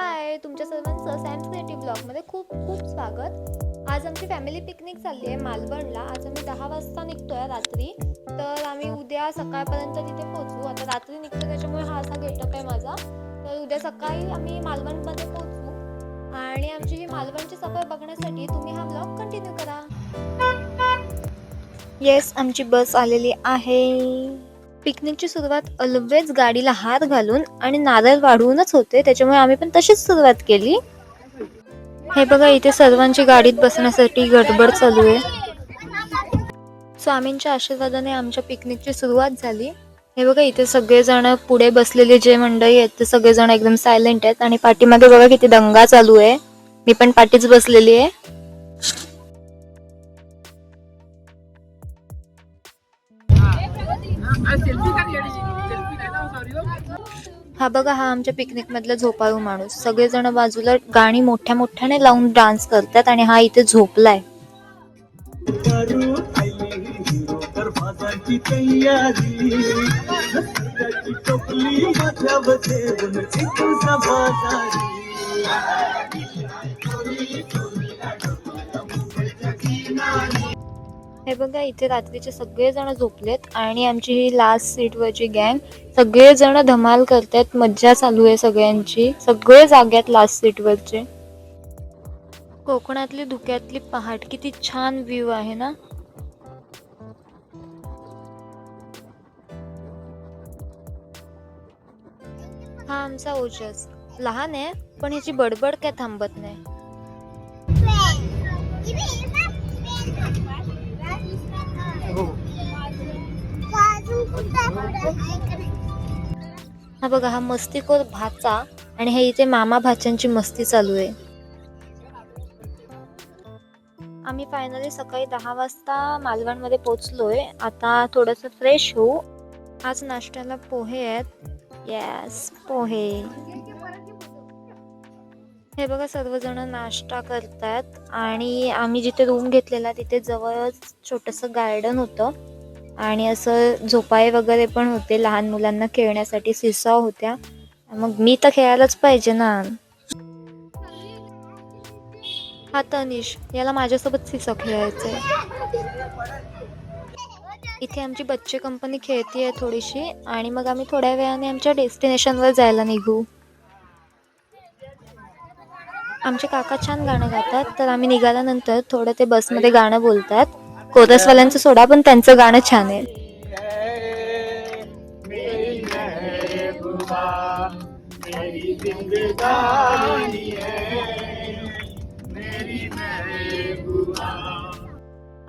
हाय तुमच्या सर्वांचं Sam's creative ब्लॉगमध्ये खूप खूप स्वागत. आज आमची फॅमिली पिकनिक चालली आहे मालवणला. आज आम्ही दहा वाजता निघतोय रात्री. तर आम्ही उद्या सकाळपर्यंत तिथे पोहोचू. आता रात्री निघतो त्याच्यामुळे हा असा गेटअप आहे माझा. तर उद्या सकाळी आम्ही मालवणमध्ये पोहोचू. आणि आमची ही मालवणची सफर बघण्यासाठी तुम्ही हा ब्लॉग कंटिन्यू करा. येस आमची बस आलेली आहे. पिकनिकची सुरुवात ऑलवेज गाडीला हात घालून आणि नारळ वाढवूनच होते त्याच्यामुळे आम्ही पण तशीच सुरुवात केली. हे बघा इथे सर्वांची गाडीत बसण्यासाठी गडबड चालू आहे. स्वामींच्या आशीर्वादाने आमच्या पिकनिकची सुरुवात झाली. हे बघा इथे सगळेजण पुढे बसलेले जे मंडळी आहेत ते सगळेजण एकदम सायलेंट आहेत. आणि पाठीमागे बघा किती दंगा चालू आहे. मी पण पाठीच बसलेली आहे. हा बघा हा आमच्या पिकनिक मधला झोपाळू माणूस. सगळेजण बाजूला गाणी मोठ्या मोठ्याने लावून डान्स करतात आणि हा इथे झोपलाय. तयारी. हे बघा इथे रात्रीचे सगळेजण झोपलेत आणि आमची ही लास्ट सीटवरची गँग सगळेजण धमाल करतायत मज्जा चालू आहे सगळ्यांची. सगळे जाग्यात लास्ट सीटवरचे कोकणातली धुक्यातली पहाट किती छान व्ह्यू आहे ना? हा आमचा ओजस. लहान आहे पण ह्याची बडबड काय थांबत नाही. हा बघा हा मस्तीखोर भाचा आणि हे इथे मामा भाच्यांची मस्ती चालू आहे. आम्ही फायनली सकाळी दहा वाजता मालवणमध्ये पोचलोय आता थोडस फ्रेश होऊ. आज नाश्त्याला पोहे आहेत. येस पोहे. हे बघा सर्वजण नाश्ता करतात आणि आम्ही जिथे रूम घेतलेला तिथे जवळच छोटस गार्डन होतं. आणि असं झोपाळे वगैरे पण होते लहान मुलांना खेळण्यासाठी सिसाव होत्या. मग मी तर खेळायलाच पाहिजे ना. हा तनिष याला माझ्यासोबत सिसाव खेळायचंय. इथे आमची बच्चे कंपनी खेळतीये थोडीशी आणि मग आम्ही थोड्या वेळाने आमच्या डेस्टिनेशनवर जायला निघू. आमचे काका छान गाणं गातात तर आम्ही निघाल्यानंतर थोडं ते बसमध्ये गाणं बोलतात. कोरसवाल्यांचं सोडा पण त्यांचं गाणं छान आहे.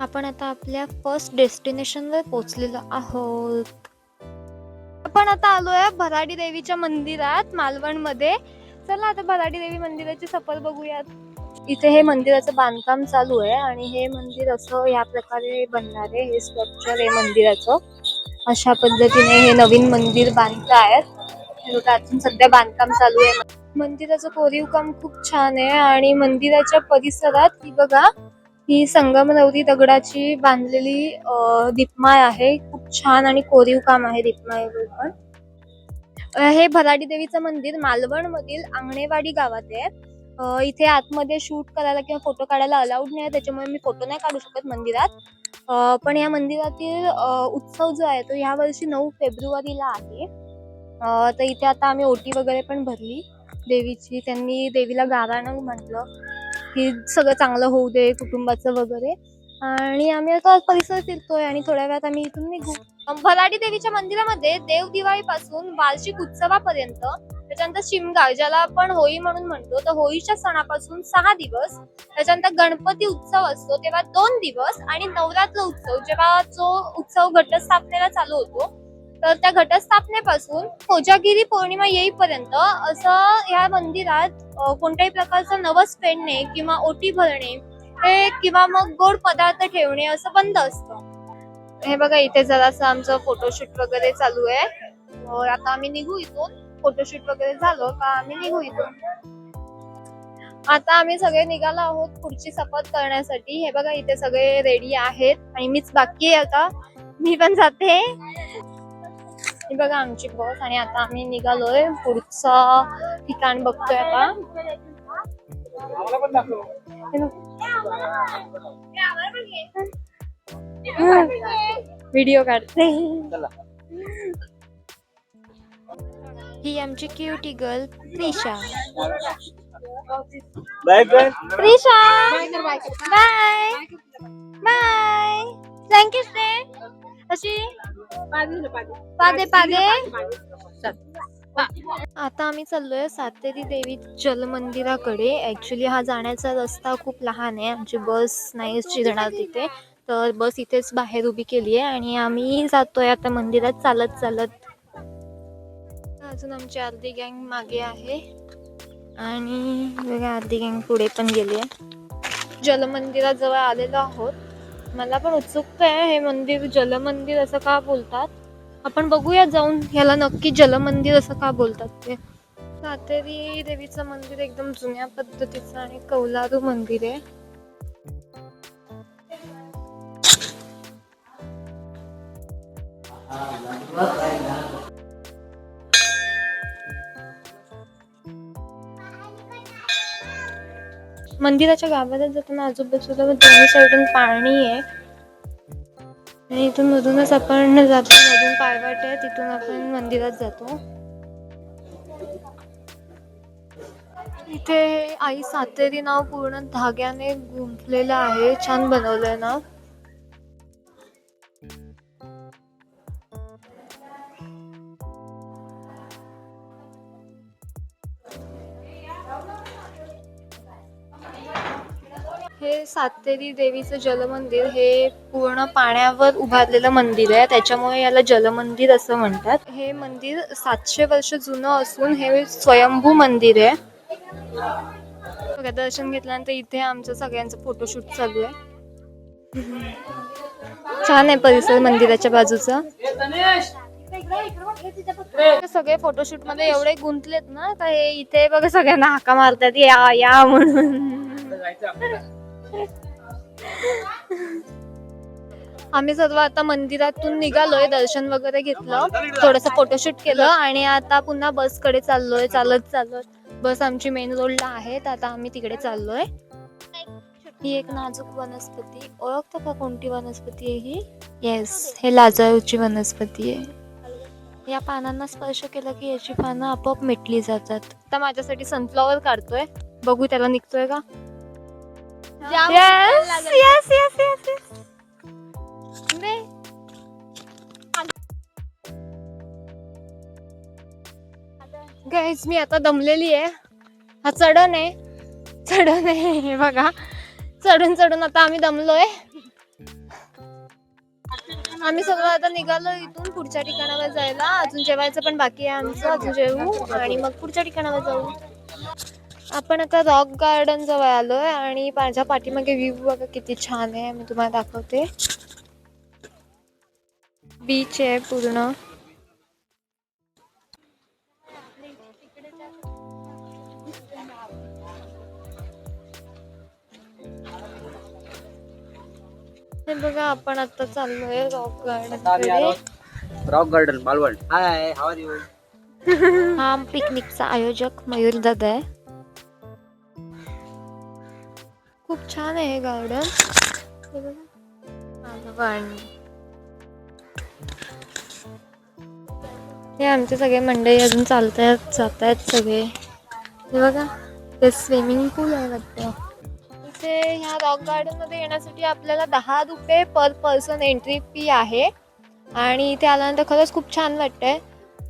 आपण आता आपल्या फर्स्ट डेस्टिनेशनवर पोहोचलेलो आहोत. आपण आता आलोय भराडी देवीच्या मंदिरात मालवणमध्ये चला आता भराडी देवी मंदिराची सफर बघूयात. इथे हे मंदिराचं बांधकाम चालू आहे आणि हे मंदिर असं या प्रकारे बनणार आहे. हे स्ट्रक्चर आहे मंदिराचं. अशा पद्धतीने हे नवीन मंदिर बांधतायत हे बघा अजून सध्या बांधकाम चालू आहे. मंदिराचं कोरीव काम खूप छान आहे आणि मंदिराच्या परिसरात ही बघा ही संगमरवरी दगडाची बांधलेली दीपमाय दीपमाळ आहे. खूप छान आणि कोरीव काम आहे दीपमाय पण. हे भराडी देवीचं मंदिर मालवण मधील आंगणेवाडी गावात आहे. इथे आतमध्ये शूट करायला किंवा फोटो काढायला अलाउड नाही आहे, त्याच्यामुळे मी फोटो नाही काढू शकत मंदिरात. पण या मंदिरातील उत्सव जो आहे तो ह्या वर्षी नऊ फेब्रुवारीला आहे. तर इथे आता आम्ही ओटी वगैरे पण भरली. देवीची त्यांनी देवीला गाराणं म्हटलं. की सगळं चांगलं होऊ दे कुटुंबाचं वगैरे. आणि आम्ही आता परिसर फिरतोय आणि थोड्या वेळात आम्ही इथून निघू. भराडी देवीच्या मंदिरामध्ये देव दिवाळीपासून वार्षिक उत्सवापर्यंत त्याच्यानंतर शिमगा ज्याला आपण होळी म्हणून म्हणतो तर होळीच्या सणापासून सहा दिवस त्याच्यानंतर गणपती उत्सव असतो तेव्हा दोन दिवस आणि नवरात्र उत्सव. जेव्हा जो उत्सव घटस्थापनेला चालू होतो तर त्या घटस्थापनेपासून कोजागिरी पौर्णिमा येईपर्यंत असं ह्या मंदिरात कोणत्याही प्रकारचं नवस फेडणे किंवा ओटी भरणे हे किंवा मग गोड पदार्थ ठेवणे असं बंद असतं. हे बघा इथे जरासं आमचं फोटोशूट वगैरे चालू आहे. आता आम्ही निघू इथून. फोटोशूट वगैरे झालं का आम्ही निघू इथून. आता आम्ही सगळे निघालो आहोत पुढची सफर करण्यासाठी. हे बघा इथे सगळे रेडी आहेत. आणि मीच बाकी आहे आता. मी पण जाते. ही बघा आमची बस. आणि आता आम्ही निघालोय पुढचं ठिकाण बघतोय आता. व्हिडिओ काढते. ही आमची cutie girl Prisha bye bye Prisha bye bye thank you stay अशी पादे पादे. आता आम्ही चाललोय सातेरी देवी जल मंदिराकडे. ऍक्च्युली हा जाण्याचा रस्ता खूप लहान आहे. आमची बस नाही शिरणार तिथे. तर बस इथेच बाहेर उभी केली आहे आणि आम्ही जातोय आता मंदिरात चालत चालत. अजून आमची अर्धी गँग मागे आहे. आणि बघा अर्धी गँग पुढे पण गेली आहे. जलमंदिराजवळ आलेलो आहोत. मला पण उत्सुकता आहे हे मंदिर जलमंदिर असं का बोलतात? आपण बघूया जाऊन ह्याला नक्की जलमंदिर असं का बोलतात ते. सातेरी देवीचं मंदिर एकदम जुन्या पद्धतीचं आणि कौलारू मंदिर आहे. मंदिराच्या गाभाऱ्यात जाताना आजूबाजूला दोन्ही साईडून पाणी आहे. आणि इथून मधूनच आपण जातो. मधून पायवाट आहे तिथून आपण मंदिरात जातो. इथे आई सातेरी नाव पूर्ण धाग्याने गुंफलेलं आहे. छान बनवलंय ना. हे सातेरी देवीचं जलमंदिर हे पूर्ण पाण्यावर उभारलेलं मंदिर आहे. त्याच्यामुळे याला जलमंदिर असं म्हणतात. हे मंदिर सातशे वर्ष जुनं असून हे स्वयंभू मंदिर आहे. दर्शन घेतल्यानंतर इथे आमचं सगळ्यांचं फोटोशूट चालू आहे. छान आहे परिसर मंदिराच्या बाजूचा. सगळे फोटोशूटमध्ये एवढे गुंतलेत ना तर हे इथे बघा सगळ्यांना हाका मारतात या या म्हणून. आम्ही सर्व आता मंदिरातून निघालोय दर्शन वगैरे घेतलं. थोडस फोटोशूट केलं आणि आता पुन्हा बसकडे चाललोय चालत चालत. बस आमची मेन रोडला आहे तर आता आम्ही तिकडे चाललोय. ही एक नाजूक वनस्पती. ओळखता का कोणती वनस्पती आहे ही? येस हे लाजाळूची वनस्पती आहे. या पानांना स्पर्श केला की याची पानं आपोआप मिटली जातात. आता माझ्यासाठी सनफ्लॉवर काढतोय. बघू त्याला निघतोय का? Yes yes yes yes yes guys मी आता दमलेली आहे. हा चढण आहे. चढण आहे हे बघा. चढून चढून आता आम्ही दमलोय. आम्ही सगळं आता निघालो इथून पुढच्या ठिकाणावर जायला. अजून जेवायचं पण बाकी आहे आमचं. अजून जेवू आणि मग पुढच्या ठिकाणावर जाऊ. आपण आता रॉक गार्डन जवळ आलोय आणि माझ्या पाठीमागे व्ह्यू बघा किती छान आहे मी तुम्हाला दाखवते. बीच आहे पूर्ण. बघा आपण आता चाललोय rock garden rock garden Malvan hi how are you हा पिकनिकचा आयोजक मयूर दादा आहे. छान आहे हे गार्डन हे बघा. हे आमचे सगळे मंडळी अजून चालतायत जात आहेत सगळे. हे बघा ते स्विमिंग पूल आहे वाटतं. इथे ह्या रॉक गार्डनमध्ये येण्यासाठी आपल्याला दहा रुपये पर पर्सन एंट्री फी आहे. आणि इथे आल्यानंतर खरंच खूप छान वाटतंय.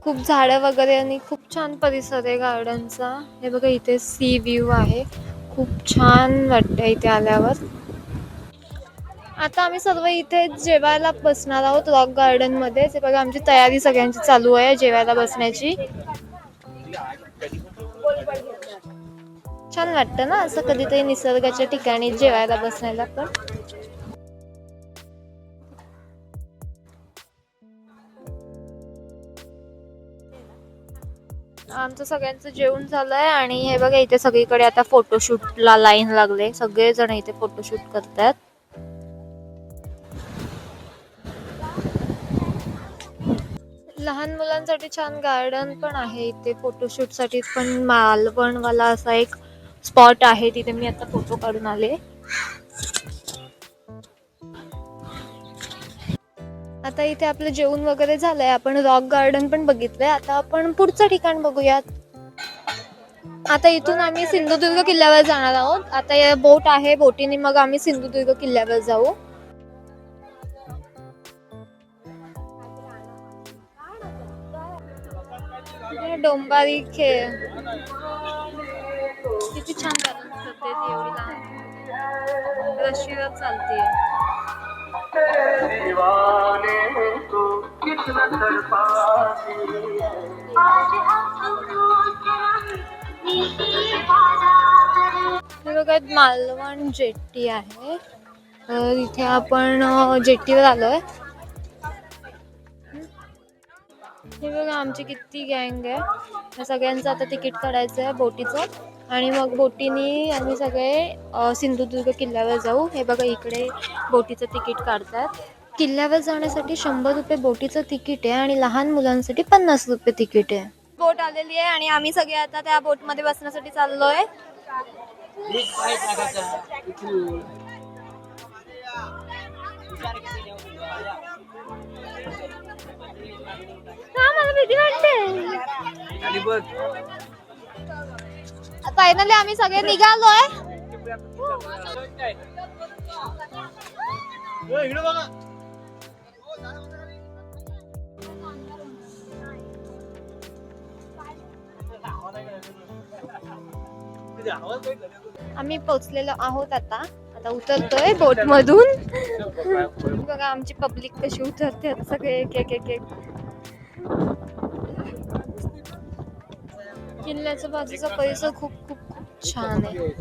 खूप झाडं वगैरे आणि खूप छान परिसर आहे गार्डनचा हे बघा इथे सी व्ह्यू आहे. खूप छान वाटतं इथे आल्यावर. आता आम्ही सर्व इथे जेवायला बसणार आहोत रॉक गार्डनमध्ये ते बघा आमची तयारी सगळ्यांची चालू आहे जेवायला बसण्याची. छान वाटतं ना असं कधीतरी निसर्गाच्या ठिकाणी जेवायला बसण्याला पण. आमचं सगळ्यांचं जेवण झालंय आणि हे बघा इथे सगळीकडे आता फोटोशूटला लाईन लागले. सगळे जण इथे फोटोशूट करतात लहान मुलांसाठी छान गार्डन पण आहे इथे. फोटोशूटसाठी पण मालवण वाला असा एक स्पॉट आहे तिथे मी आता फोटो काढून आले. आता इथे आपलं जेवण वगैरे झालंय. आपण रॉक गार्डन पण बघितलंय. आता आपण पुढचं ठिकाण बघूयात. आता इथून आम्ही सिंधुदुर्ग किल्ल्यावर जाणार आहोत. आता या बोट आहे. बोटीने मग आम्ही सिंधुदुर्ग किल्ल्यावर जाऊ. डोंबारी खेळ. किती छान balance करते एवढी लहान. रशीवर चालते हे बघा मालवण जेट्टी आहे. इथे आपण जेट्टीवर आलोय. हे बघा आमची किती गँग आहे. सगळ्यांचं आता तिकीट काढायचं आहे बोटीचं. आणि मग बोटीने आम्ही सगळे सिंधुदुर्ग किल्ल्यावर जाऊ. हे बघा इकडे बोटीचं तिकीट काढतात. किल्ल्यावर जाण्यासाठी शंभर रुपये बोटीचं तिकीट आहे आणि लहान मुलांसाठी पन्नास रुपये तिकीट आहे. बोट आलेली आहे आणि आम्ही सगळे आता त्या बोटमध्ये बसण्यासाठी चाललोय. का मला भीती वाटते. फायनली आम्ही सगळे निघालोय. आम्ही पोचलेलो आहोत आता. आता उतरतोय बोट मधून बघा आमची पब्लिक कशी उतरते सगळे एक एक एक एक. किल्ल्याच्या बाजूचा परिसर खूप खूप खूप छान आहे. हो.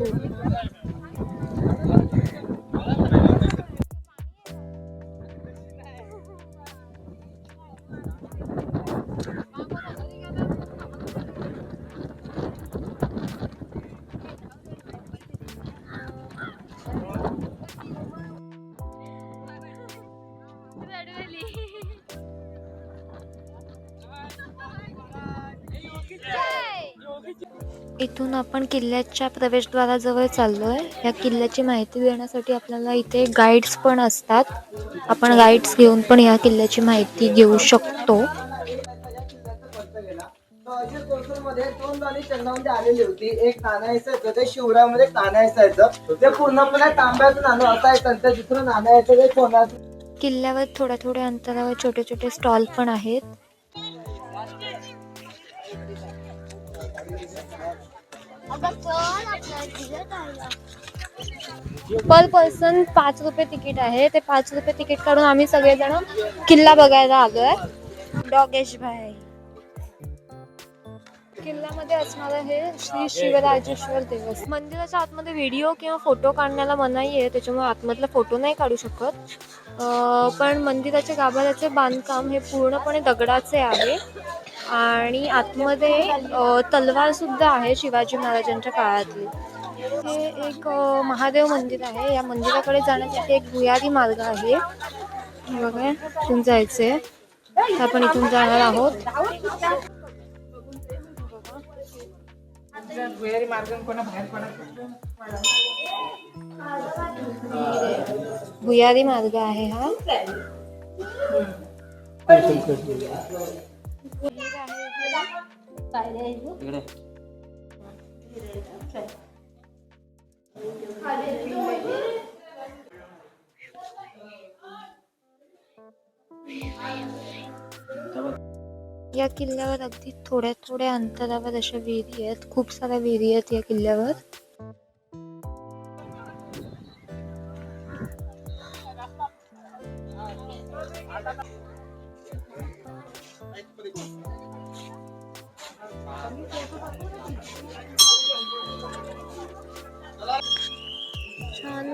इथून आपण किल्ल्याच्या प्रवेशद्वाराजवळ चाललोय. या किल्ल्याची माहिती देण्यासाठी आपल्याला इथे गाईड्स पण असतात. आपण गाईड्स घेऊन पण या किल्ल्याची माहिती घेऊ शकतो. मध्ये दोन गाणी चंद्रामध्ये आलेली होती. एक नाणं असायचं ते शिवरामध्ये नाणं असायचं ते पूर्णपणे तांब्याचं नाणं असायचं आणि ते दुसरं नाणं यायचं ते सोन्याचं किल्ल्यावर थोड्या थोड्या अंतरावर छोटे छोटे स्टॉल पण आहेत. पर पर्सन पाच रुपये तिकीट आहे. ते पाच रुपये तिकीट काढून आम्ही सगळेजण किल्ला बघायला आलोय. डॉगेश भाई किल्ल्यामध्ये असणारं हे श्री शिवराजेश्वर देवस्थ मंदिराच्या आतमध्ये व्हिडिओ किंवा फोटो काढण्याला मनाई आहे. त्याच्यामुळे आतमधला फोटो नाही काढू शकत. पण मंदिराच्या गाभाऱ्याचे बांधकाम हे पूर्णपणे दगडाचे आहे. आणि आतमध्ये अं, तलवार सुद्धा आहे शिवाजी महाराजांच्या काळातली. हे एक महादेव मंदिर आहे. या मंदिराकडे जाण्यासाठी एक भुयारी मार्ग आहे. हे बघा इथून जायचंय. तर आपण इथून जाणार आहोत. भुयारी मार्ग आहे हा. इकडे. या किल्ल्यावर अगदी थोड्या थोड्या अंतरावर अशा विहिरी आहेत. खूप साऱ्या विहिरी आहेत या किल्ल्यावर.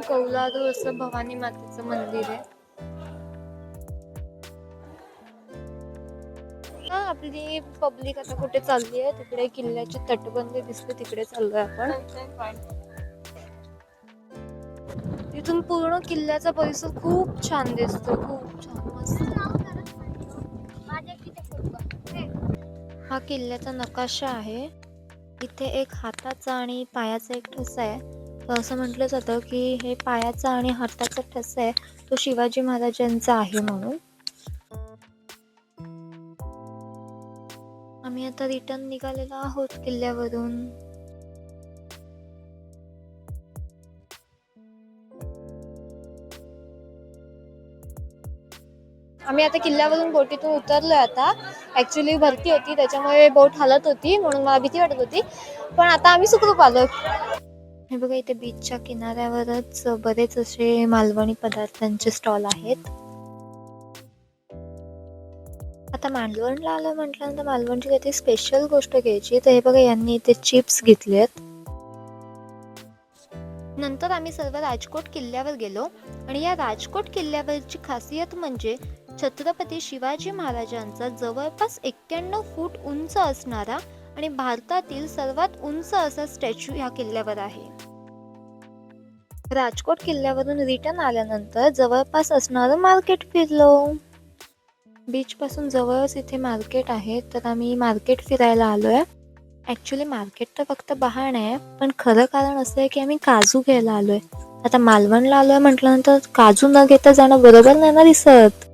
कौलारू असं भवानी मातेचं मंदिर आहे. हा आपली पब्लिक आता कुठे चालली आहे तिकडे किल्ल्याची तटबंदी दिसते तिकडे चाललोय आपण. तिथून पूर्ण किल्ल्याचा परिसर खूप छान दिसतो खूप छान मस्त. हा किल्ल्याचा नकाशा आहे. इथे एक हाताचा आणि पायाचा एक ठसा आहे. असं म्हटलं जातं की हे पायाचा आणि हाताचा ठसा आहे तो शिवाजी महाराजांचा आहे म्हणून. आम्ही आता रिटर्न निघालेलो आहोत किल्ल्यावरून. आम्ही आता किल्ल्यावरून बोटीतून उतरलोय आता. ऍक्च्युली भरती होती त्याच्यामुळे बोट हलत होती म्हणून मला भीती वाटत होती. पण आता आम्ही सुखरूप आलो हे बघा इथे बीचच्या किनाऱ्यावरच बरेच असे मालवणी पदार्थांचे स्टॉल आहेत. आता मालवणला आलं म्हटल्यानंतर मालवणची काहीतरी स्पेशल गोष्ट घ्यायची. तर हे बघा यांनी इथे चिप्स घेतलेत नंतर आम्ही सर्व राजकोट किल्ल्यावर गेलो. आणि या राजकोट किल्ल्यावरची खासियत म्हणजे छत्रपती शिवाजी महाराजांचा जवळपास एक्क्याण्णव फूट उंच असणारा आणि भारतातील सर्वात उंच असा स्टॅच्यू ह्या किल्ल्यावर आहे. राजकोट किल्ल्यावरून रिटर्न आल्यानंतर जवळपास असणारं मार्केट फिरलो. बीचपासून जवळच इथे मार्केट आहे तर आम्ही मार्केट फिरायला आलोय. ॲक्च्युली मार्केट तर फक्त बहाण आहे पण खरं कारण असं आहे की आम्ही काजू घ्यायला आलो आहे आता मालवणला आलो आहे म्हटल्यानंतर काजू न घेता जाणं बरोबर नाही ना दिसत.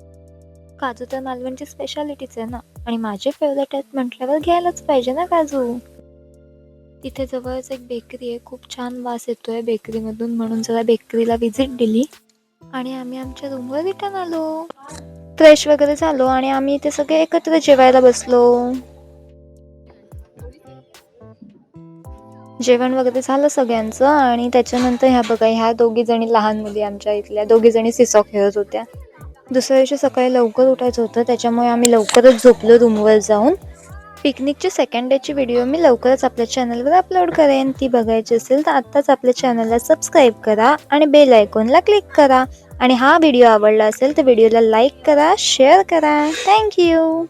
काजू तर मालवणची स्पेशालिटीच आहे ना. आणि माझे फेवरेट आहेत म्हटल्यावर घ्यायलाच पाहिजे ना काजू. तिथे जवळच एक बेकरी आहे. खूप छान वास येतोय बेकरीमधून म्हणून जरा बेकरीला व्हिजिट दिली. आणि आम्ही आमच्या रूमवर रिटर्न आलो. फ्रेश वगैरे झालो आणि आम्ही इथे सगळे एकत्र जेवायला बसलो. जेवण वगैरे झालं सगळ्यांचं आणि त्याच्यानंतर ह्या बघा ह्या दोघी जणी लहान मुली आमच्या इथल्या. दोघी जणी सिसॉ खेळत होत्या. दुसऱ्या दिवशी सकाळी लवकर उठायचं होतं त्याच्यामुळे आम्ही लवकरच झोपलो रूमवर जाऊन. पिकनिकची सेकंड डेची व्हिडिओ मी लवकरच आपल्या चॅनलवर अपलोड करेन. ती बघायची असेल तर आत्ताच आपल्या चॅनलला सबस्क्राईब करा आणि बेल आयकॉनला क्लिक करा. आणि हा व्हिडिओ आवडला असेल तर व्हिडिओला लाईक करा शेअर करा. थँक्यू